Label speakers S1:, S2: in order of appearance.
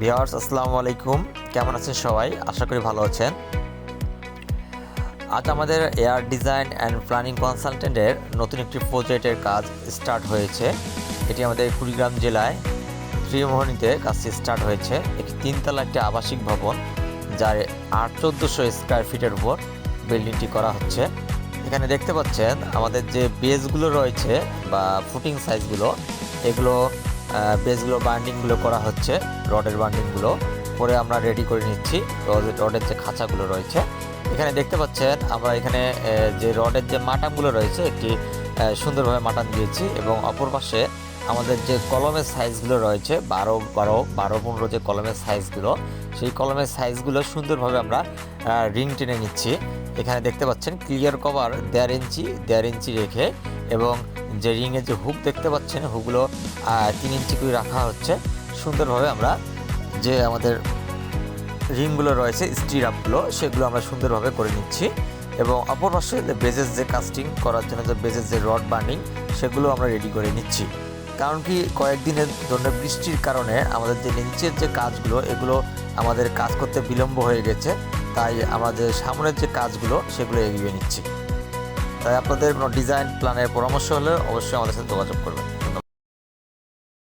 S1: Viewers আসসালামু আলাইকুম। কেমন আছেন সবাই? আশা করি ভালো আছেন। আজ আমাদের এয়ার ডিজাইন অ্যান্ড প্ল্যানিং কনসালটেন্টের নতুন একটি প্রজেক্টের কাজ স্টার্ট হয়েছে। এটি আমাদের কুড়িগ্রাম জেলায় ত্রিমোহনীতে কাজটি স্টার্ট হয়েছে। একটি তিনতলা একটি আবাসিক ভবন, যার আট চোদ্দোশো স্কোয়ার ফিটের উপর বিল্ডিংটি করা হচ্ছে। এখানে দেখতে পাচ্ছেন, আমাদের যে বেসগুলো রয়েছে বা ফুটিং সাইজগুলো, এগুলো বেসগুলো বান্ডিংগুলো করা হচ্ছে রডের বান্ডিংগুলো পরে আমরা রেডি করে নিচ্ছি রড- রডের যে খাঁচাগুলো রয়েছে। এখানে দেখতে পাচ্ছেন, আমরা এখানে যে রডের যে মাটামগুলো রয়েছে, একটি সুন্দরভাবে মাটান দিয়েছি এবং অপর পাশে আমাদের যে কলমের সাইজগুলো রয়েছে, বারো বারো বারো, পনেরো যে কলমের সাইজগুলো সেই কলমের সাইজগুলো সুন্দরভাবে আমরা রিং টেনে নিচ্ছি। এখানে দেখতে পাচ্ছেন ক্লিয়ার কভার দেড় ইঞ্চি দেড় ইঞ্চি রেখে এবং যে রিংয়ের যে হুক দেখতে পাচ্ছেন, হুকগুলো তিন ইঞ্চি করে রাখা হচ্ছে। সুন্দরভাবে আমরা যে আমাদের রিংগুলো রয়েছে স্টিরাপগুলো সেগুলো আমরা সুন্দরভাবে করে নিচ্ছি। এবং অপর পাশে বেজেস যে কাস্টিং করার জন্য যে বেজেস যে রড বার্নিং সেগুলো আমরা রেডি করে নিচ্ছি। কারণ কি, কয়েকদিনের জন্য বৃষ্টির কারণে আমাদের যে নিচের যে কাজগুলো, এগুলো আমাদের কাজ করতে বিলম্ব হয়ে গেছে। তাই আমাদের সামনের যে কাজগুলো, সেগুলো এগিয়ে নিচ্ছি। তাই আপনাদের কোনো ডিজাইন প্ল্যানের পরামর্শ হলে অবশ্যই আমাদের সাথে যোগাযোগ করবেন।